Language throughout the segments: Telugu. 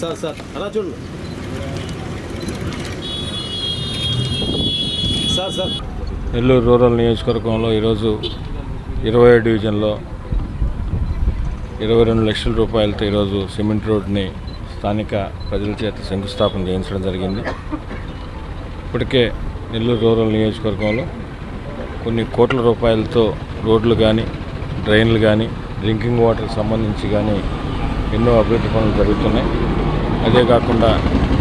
Sir sir. అలా చూడు సార్ సార్. నెల్లూరు రూరల్ నియోజకవర్గంలో ఈరోజు ఇరవై డివిజన్లో ఇరవై రెండు లక్షల రూపాయలతో ఈరోజు సిమెంట్ రోడ్ని స్థానిక ప్రజల చేత శంకుస్థాపన చేయించడం జరిగింది. ఇప్పటికే నెల్లూరు రూరల్ నియోజకవర్గంలో కొన్ని కోట్ల రూపాయలతో రోడ్లు కానీ డ్రైన్లు కానీ డ్రింకింగ్ వాటర్కి సంబంధించి కానీ ఎన్నో అభివృద్ధి పనులు జరుగుతున్నాయి. అదే కాకుండా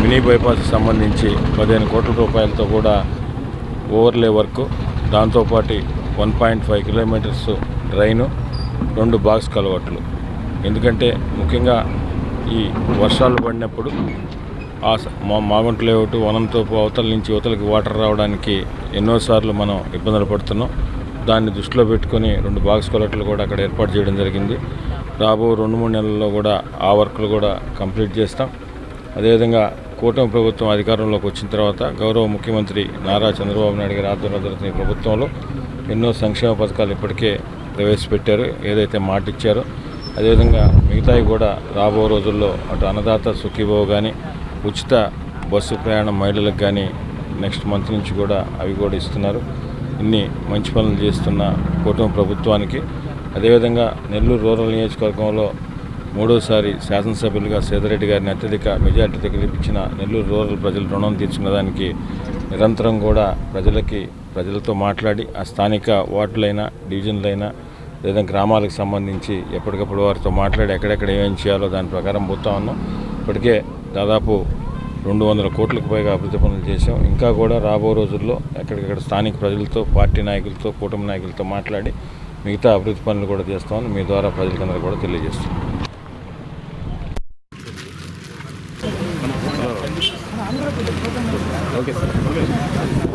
మినీ బైపాస్కి సంబంధించి పదిహేను కోట్ల రూపాయలతో కూడా ఓవర్లే వర్క్. దాంతోపాటు one point five kilometres drain రెండు బాక్స్ కలవట్లు. ఎందుకంటే ముఖ్యంగా ఈ వర్షాలు పడినప్పుడు ఆ మా మాగుంట లేఅవుట్ వనంతో అవతల నుంచి అవతలకి వాటర్ రావడానికి ఎన్నోసార్లు మనం ఇబ్బందులు పడుతున్నాం. దాన్ని దృష్టిలో పెట్టుకొని రెండు బాక్స్ కొలెక్టర్లు కూడా అక్కడ ఏర్పాటు చేయడం జరిగింది. రాబో రెండు మూడు నెలల్లో కూడా ఆ వర్క్లు కూడా కంప్లీట్ చేస్తాం. అదేవిధంగా కూటమి ప్రభుత్వం అధికారంలోకి వచ్చిన తర్వాత గౌరవ ముఖ్యమంత్రి నారా చంద్రబాబు నాయుడు గారి ఆధ్వర్యంలో జరుగుతున్న ప్రభుత్వంలో ఎన్నో సంక్షేమ పథకాలు ఇప్పటికే ప్రవేశపెట్టారు. ఏదైతే మాట ఇచ్చారో అదేవిధంగా మిగతాయి కూడా రాబో రోజుల్లో అటు అన్నదాత సుఖీభవ కానీ ఉచిత బస్సు ప్రయాణం మహిళలకు కానీ నెక్స్ట్ మంత్ నుంచి కూడా అవి కూడా ఇస్తున్నారు. ఇన్ని మంచి పనులు చేస్తున్న కూటమి ప్రభుత్వానికి. అదేవిధంగా నెల్లూరు రూరల్ నియోజకవర్గంలో మూడోసారి శాసనసభ్యులుగా సేదరెడ్డి గారిని అత్యధిక మెజార్టీతో గెలిపించిన నెల్లూరు రూరల్ ప్రజలు రుణం తీర్చుకునేదానికి నిరంతరం కూడా ప్రజలకి ప్రజలతో మాట్లాడి ఆ స్థానిక వార్డులైనా డివిజన్లైనా లేదా గ్రామాలకు సంబంధించి ఎప్పటికప్పుడు వారితో మాట్లాడి ఎక్కడెక్కడ ఏమేమి చేయాలో దాని ప్రకారం పోతా ఉన్నాం. ఇప్పటికే దాదాపు రెండు వందల కోట్లకు పైగా అభివృద్ధి పనులు చేసాం ఇంకా కూడా రాబో రోజుల్లో ఎక్కడికక్కడ స్థానిక ప్రజలతో పార్టీ నాయకులతో కూటమి నాయకులతో మాట్లాడి మిగతా అభివృద్ధి పనులు కూడా చేస్తామని మీ ద్వారా ప్రజలకందరూ కూడా తెలియజేస్తాం okay sir.